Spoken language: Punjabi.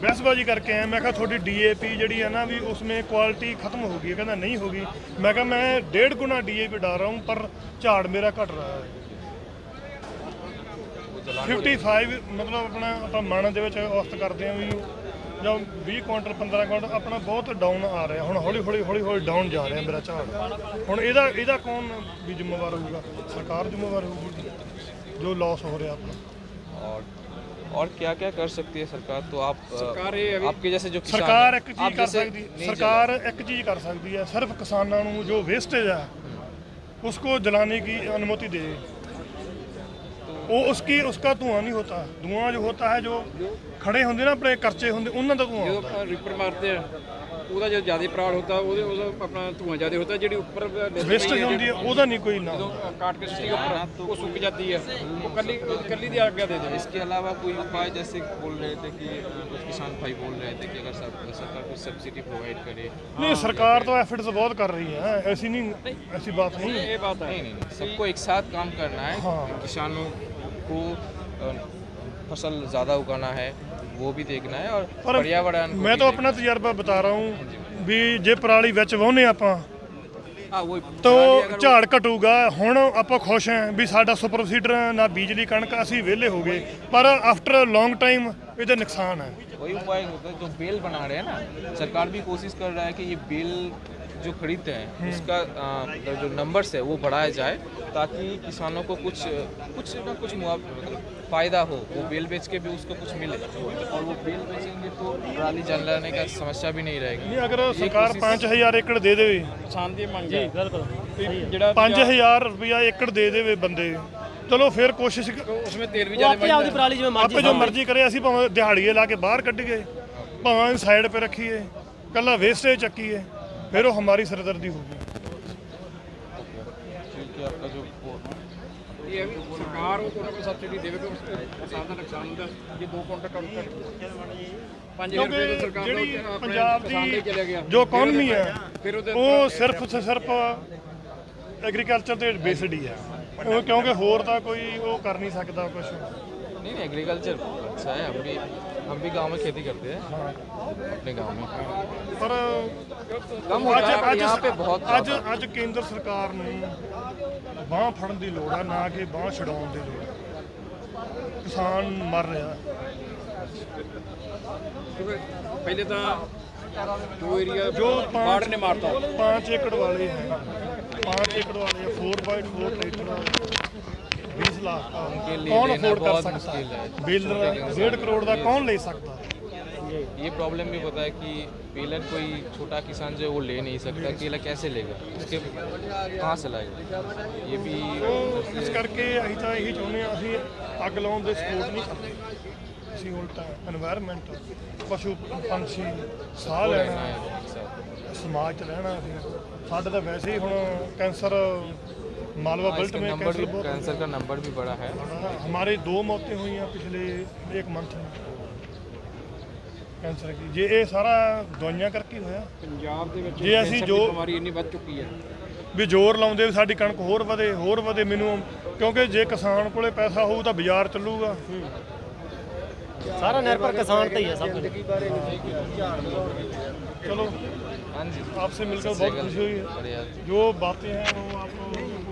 ਬਹਿਸਬਾਜੀ ਕਰਕੇ ਆਇਆ। ਮੈਂ ਕਿਹਾ ਤੁਹਾਡੀ ਡੀਏਪੀ ਜਿਹੜੀ ਹੈ ਨਾ ਵੀ ਉਸਮੇ ਕੁਆਲਿਟੀ ਖਤਮ ਹੋ ਗਈ, ਕਹਿੰਦਾ ਨਹੀਂ ਹੋ ਗਈ। ਮੈਂ ਕਿਹਾ ਮੈਂ ਡੇਢ ਗੁਣਾ ਡੀਏਪੀ ਡਾ ਰਹਾ ਹੂੰ, ਪਰ ਝਾੜ ਮੇਰਾ ਘਟ ਰਿਹਾ ਹੈ। 55 ਮਤਲਬ ਆਪਣਾ ਆਪਾਂ ਮਨ ਦੇ ਵਿੱਚ ਔਸਤ ਕਰਦੇ ਹਾਂ ਵੀ ਜਾਂ 20 ਕੁਇੰਟਲ 15 ਕੁਇੰਟਲ ਆਪਣਾ ਬਹੁਤ ਡਾਊਨ ਆ ਰਿਹਾ। ਹੁਣ ਹੌਲੀ ਹੌਲੀ ਹੌਲੀ ਹੌਲੀ ਡਾਊਨ ਜਾ ਰਿਹਾ ਮੇਰਾ ਝਾੜ। ਹੁਣ ਇਹਦਾ ਇਹਦਾ ਕੌਣ ਵੀ ਜ਼ਿੰਮੇਵਾਰ ਹੋਊਗਾ? ਸਰਕਾਰ ਜ਼ਿੰਮੇਵਾਰ ਹੋਊਗੀ? ਜੋ ਲਾਸ ਹੋ ਰਿਹਾ ਆਪਣਾ। और क्या क्या कर सकती है सरकार तो आप सरकार आपके जैसे जो किसान ਸਰਕਾਰ हैं, ਇੱਕ आप ਚੀਜ਼ ਕਰ जैसे ਸਕਦੀ नहीं ਸਰਕਾਰ ਇੱਕ ਚੀਜ਼ ਕਰ ਸਕਦੀ ਹੈ ਸਿਰਫ ਕਿਸਾਨਾਂ ਨੂੰ ਜੋ ਵੇਸਟੇਜ ਹੈ उसको जलाने की अनुमति दे वो उसकी उसका धुआं नहीं होता धुआं जो होता है जो खड़े होंगे ना अपने कर्चे होंगे ਉਹਨਾਂ ਦਾ ਧੂਆਂ ਜਦੋਂ ਹੁੰਦਾ ਆਪਾਂ ਰੀਪਰ ਮਾਰਦੇ ਆ ਉਹਦਾ ਜਦੋਂ ਜ਼ਿਆਦਾ ਪਰਾਲ ਹੁੰਦਾ ਉਹਦੇ ਉਹਦਾ ਆਪਣਾ ਧੂਆਂ ਜ਼ਿਆਦਾ ਹੁੰਦਾ ਜਿਹੜੀ ਉੱਪਰ ਵੇਸਟੇਜ ਹੁੰਦੀ ਹੈ ਉਹਦਾ ਨਹੀਂ ਕੋਈ ਨਾ ਜਦੋਂ ਕਾਟ ਕੇ ਸਿੱਟੀ ਉੱਪਰ ਉਹ ਸੁੱਕ ਜਾਂਦੀ ਹੈ ਉਹ ਕੱਲੀ ਕੱਲੀ ਦੀ ਆਗਿਆ ਦੇ ਦੇ इसके अलावा कोई उपाय जैसे बोल रहे थे कि अ, कुछ किसान भाई बोल रहे थे कि अगर सर, सरकार कुछ सब्सिडी प्रोवाइड करे नहीं सरकार तो एफर्ट्स बहुत कर रही है ऐसी नहीं ऐसी बात नहीं है ਇਹ ਬਾਤ ਹੈ नहीं नहीं नहीं सबको एक साथ काम करना है हाँ। किसानों को अ, फसल ज़्यादा उगाना है वो भी देखना है और ਪਰ पर्यावरण को ਮੈਂ भी ਤਾਂ ਆਪਣਾ ਤਜਰਬਾ ਬਤਾ ਰਹਾ ਹੂੰ ਵੀ ਜੇ ਪਰਾਲੀ ਵਿੱਚ ਵਾਹੁੰਦੇ ਆਪਾਂ देखना। हाँ वही ਤਾਂ ਝਾੜ ਘਟੂਗਾ ਹੁਣ ਆਪਾਂ ਖੁਸ਼ ਹਾਂ ਵੀ ਸਾਡਾ ਸੁਪਰ ਸੀਡਰ ਨਾ ਬਿਜਲੀ ਕਣਕ ਅਸੀਂ ਵਿਹਲੇ ਹੋ ਗਏ ਪਰ ਆਫਟਰ ਲੌਂਗ ਟਾਈਮ ਇਹਦਾ ਨੁਕਸਾਨ ਹੈ वही उपाय होता है जो बेल बना रहे हैं ना सरकार भी कोशिश कर रहा है कि ये बेल जो खरीदते हैं उसका अ, मतलब जो नंबर्स है वो बढ़ाया जाए ताकि किसानों को कुछ कुछ ना कुछ मुआव- मतलब फायदा हो वो बेल बेच के भी उसको कुछ मिले और वो बेल बेचेंगे तो पराली जलाने का समस्या भी नहीं रहेगी ਨਹੀਂ ਅਗਰ ਸਰਕਾਰ 5000 ਏਕੜ ਦੇ ਦੇਵੇ ਕਿਸਾਨ ਦੀ ਮੰਗ ਹੈ ਬਿਲਕੁਲ ਜਿਹੜਾ 5000 ਰੁਪਇਆ ਏਕੜ ਦੇ ਦੇਵੇ ਬੰਦੇ ਚਲੋ ਫਿਰ ਕੋਸ਼ਿਸ਼ ਕ- ਉਸਮੇ ਤੇਲ ਵੀ ਉਹ ਜ਼ਿਆਦਾ ਆਪੇ ਆਪਦੀ ਪਰਾਲੀ ਜਿਵੇਂ ਮਰਜ਼ੀ ਆਪੇ ਜੋ ਮਰਜ਼ੀ ਕਰੇ ਅਸੀਂ ਭਾਵੇਂ ਦਿਹਾੜੀਏ ਲਾ ਕੇ ਬਾਹਰ ਕੱਢੀਏ ਭਾਵੇਂ ਸਾਈਡ 'ਤੇ ਰੱਖੀਏ ਕੱਲਾ ਵੇਸਟੇਜ ਚੱਕੀਏ ਫਿਰ ਉਹ ਹਮਾਰੀ ਸਰਦਰਦੀ ਹੋਊਗੀ क्योंकि आपका जो वो- ਇਹ ਹੈ ਵੀ ਸਰਕਾਰ ਉਹ ਉਹਨਾਂ ਕੋਲ ਸਬਸਿਡੀ ਦੇਵੇ ਕਿ ਉਸ ਕਿਸਾਨ ਦਾ ਨੁਕਸਾਨ ਹੁੰਦਾ ਜੇ 2 ਕੁਇੰਟਲ ਕਣਕ ਘੱਟ ਗਈ 5000 ਰੁਪਏ ਕਿਉਂਕਿ ਤਾਂ ਸਰਕਾਰ ਦਾ ਜਿਹੜੀ ਆਪਣੇ ਪੰਜਾਬ ਕਿਸਾਨ ਲਈ ਚਲਿਆ ਦੀ ਗਿਆ ਜੋ ਇਕਨੋਮੀ ਹੈ ਫਿਰ ਉਹਦੇ ਉਹ ਸਿਰਫ ਤੇ ਸਿਰਫ ਐਗਰੀਕਲਚਰ ਤੇ ਬੇਸਡ ਹੀ ਹੈ ਉਹ ਕਿਉਂਕਿ ਹੋਰ ਤਾਂ ਕੋਈ ਉਹ ਕਰ ਨਹੀਂ ਸਕਦਾ ਕੁਝ नहीं नहीं एग्रीकल्चर अच्छा है हम भी हम भी गांव में खेती करते हैं अपने गांव में ਪਰ कम होता है पर ਅੱਜ यहाँ पे बहुत ਅੱਜ ਅੱਜ ਕੇਂਦਰ ਸਰਕਾਰ ਨੂੰ ਬਾਹ ਫੜਨ ਦੀ ਲੋੜ ਆ ਨਾ ਕਿ ਬਾਹ ਛਡਾਉਣ ਦੀ ਲੋੜ ਆ। ਕਿਸਾਨ ਮਰ ਰਿਹਾ ਕਿਉਂਕਿ ਪਹਿਲੇ ਤਾਂ ਜੋ ਏਰੀਆ ਜੋ ਬਾੜ ਨੇ ਮਾਰਤਾ 5 ਏਕੜ ਵਾਲੇ ਹੈ 5 ਏਕੜ वाले 4.4 ट्रैक्टर 20 लाख का उनके लिए कौन लेना अफोर्ड कर बहुत सकता मुश्किल है। है ये प्रॉब्लम भी होता है कि पीलर कोई छोटा किसान जो है वो ले नहीं सकता पीलर कैसे लेगा उसके कहाँ से लाएगा ये भी ਇਸ ਕਰਕੇ ਅਸੀਂ ਤਾਂ ਇਹੀ ਚਾਹੁੰਦੇ ਆ ਅਸੀਂ ਅੱਗ ਲਾਉਣ ਦੇ ਸਪੋਰਟ ਨਹੀਂ ਕਰਦੇ ਅਸੀਂ ਉਲਟਾ এনवायरमेंट ਪਸ਼ੂ ਪੰਛੀ ਸਾਹ हो रहना ਲੈਣਾ है एक साथ। ਸਮਾਜ ਚ ਰਹਿਣਾ ਅਸੀਂ ਸਾਡੇ ਤਾਂ ਵੈਸੇ ਹੀ ਹੁਣ ਕੈਂਸਰ ਮਾਲਵਾ हाँ, ਬਲਟ इसका ਮੇਂ नंबर ਕੈਂਸਰ भी ਬਹੁਤ कैंसर का नंबर भी बड़ा है हमारे दो मौतें हुई हैं पिछले एक मंथ में ਕੈਂਸਰ ਦੀ ਜੇ ਇਹ ਸਾਰਾ ਦਵਾਈਆਂ ਕਰਕੇ ਹੀ ਹੋਇਆ ਪੰਜਾਬ ਦੇ ਵਿੱਚ ਜੇ ਅਸੀਂ ਕੈਂਸਰ ਦੀ ਜੋ- ਬਿਮਾਰੀ ਇੰਨੀ ਵੱਧ ਚੁੱਕੀ ਹੈ ਵੀ ਜ਼ੋਰ ਲਾਉਂਦੇ ਵੀ ਸਾਡੀ ਕਣਕ ਹੋਰ ਵਧੇ ਹੋਰ ਵਧੇ ਮੈਨੂੰ ਕਿਉਂਕਿ ਜੇ ਕਿਸਾਨ ਕੋਲੇ ਪੈਸਾ ਹੋਊ ਤਾਂ ਬਾਜ਼ਾਰ ਚੱਲੂਗਾ ਸਾਰਾ ਨਿਰਭਰ ਕਿਸਾਨ ਤੇ ਹੀ ਹੈ ਸਭ ਕੁਝ चलो हाँ जी आपसे मिलकर बहुत खुशी हुई है बढ़िया जो बातें हैं वो आपको